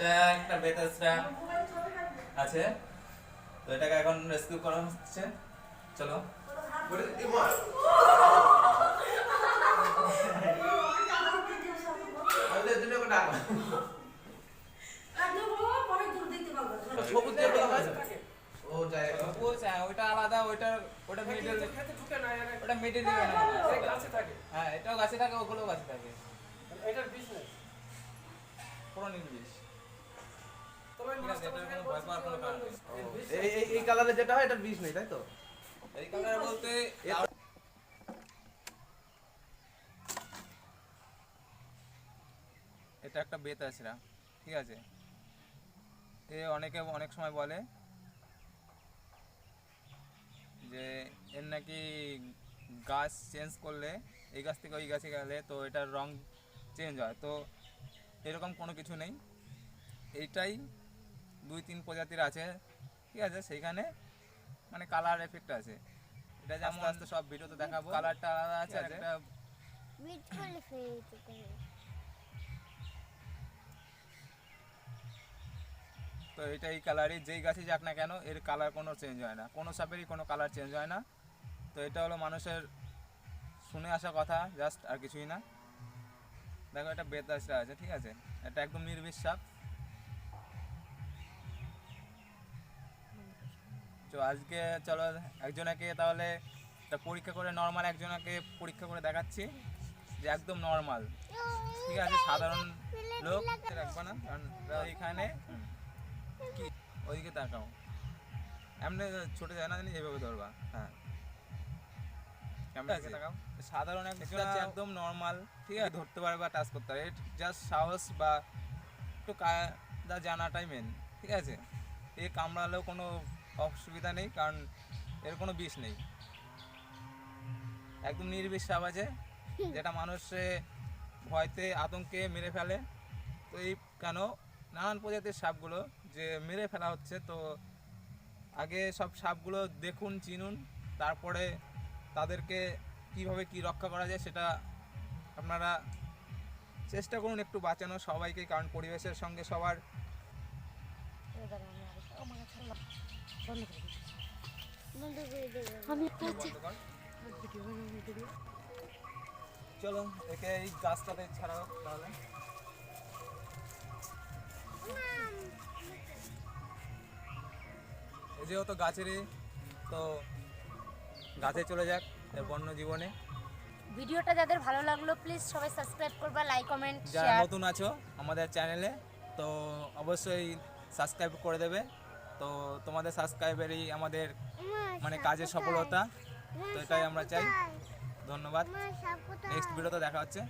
এটা একটা বেতাসরা আছে। তো এটাকে এখন রেস্কিউ করা হচ্ছে। চলো। ওটা আলাদা ওইটা ওটা মিডল ওটা মিডল থাকে হ্যাঁ এটাও গাছে থাকে ওগুলোও গাছে থাকে। এটার বিজনেস পুরো নির্বিষ এই এই কালারে যেটা হয় এটার বিষ নেই তাই তো? এই কালার বলতে এটা একটা বেতাসরা ঠিক আছে? এ অনেকে অনেক সময় বলে যে এর নাকি গাছ চেঞ্জ করলে এই গাছ থেকে ওই গাছে গেলে তো এটার রং চেঞ্জ হয়। তো এরকম কোনো কিছু নেই। এইটাই দুই তিন প্রজাতির আছে ঠিক আছে? সেইখানে মানে কালার এফেক্ট আছে। এটা যেমন আস্তে সব ভিডিওতে দেখাবো। কালারটা আলাদা আছে আর একটা তো এটা এই কালারই যেই গাছই যাক না কেন এর কালার কোনো চেঞ্জ হয় না। কোনো সাপেরই কোনো কালার চেঞ্জ হয় না। তো এটা হলো মানুষের শুনে আসা কথা জাস্ট আর কিছুই না। দেখো এটা বেতাসটা আছে ঠিক আছে? এটা একদম নির্বিষ সাপ। তো আজকে চলো একজনাকে তাহলে পরীক্ষা করে নর্মাল একজনাকে পরীক্ষা করে দেখাচ্ছি যে একদম নর্মাল ঠিক আছে সাধারণ লোক। রাখবা না কারণ এখানে কি? ওইদিকে তাকাও। এমনি ছোট যায় না জানি এইভাবে ধরবা। হ্যাঁ। সাধারণ একদম নর্মাল ঠিক আছে? ধরতে পারে বা টাচ করতে পারে জাস্ট সাহস বা একটু কায়দা জানাটাই মেন ঠিক আছে? এ কামড়ালেও কোনো অসুবিধা নেই, কারণ এর কোনো বিষ নেই। একদম নির্বিষ সাপ আছে, যেটা মানুষে ভয়তে আতঙ্কে মেরে ফেলে। তো এই কেন? নানান প্রজাতির সাপগুলো যে মেরে ফেলা হচ্ছে, তো আগে সব সাপগুলো দেখুন, চিনুন, তারপরে তাদেরকে কীভাবে কি রক্ষা করা যায় সেটা আপনারা চেষ্টা করুন একটু বাঁচানো সবাইকে, কারণ পরিবেশের সঙ্গে সবার বন্ধ করে দেবো বন্ধ চলো একে এই গাছটাতে ছাড়াও তাহলে। যেহেতু গাছেরই তো গাছে চলে যাক বন্য জীবনে। ভিডিওটা যাদের ভালো লাগল প্লিজ সবাই সাবস্ক্রাইব করবা লাইক কমেন্ট যারা নতুন আছো আমাদের চ্যানেলে তো অবশ্যই সাবস্ক্রাইব করে দেবে। তো তোমাদের সাবস্ক্রাইবারই আমাদের মানে কাজের সফলতা তো এটাই আমরা চাই। ধন্যবাদ। নেক্সট ভিডিওতে দেখা হচ্ছে।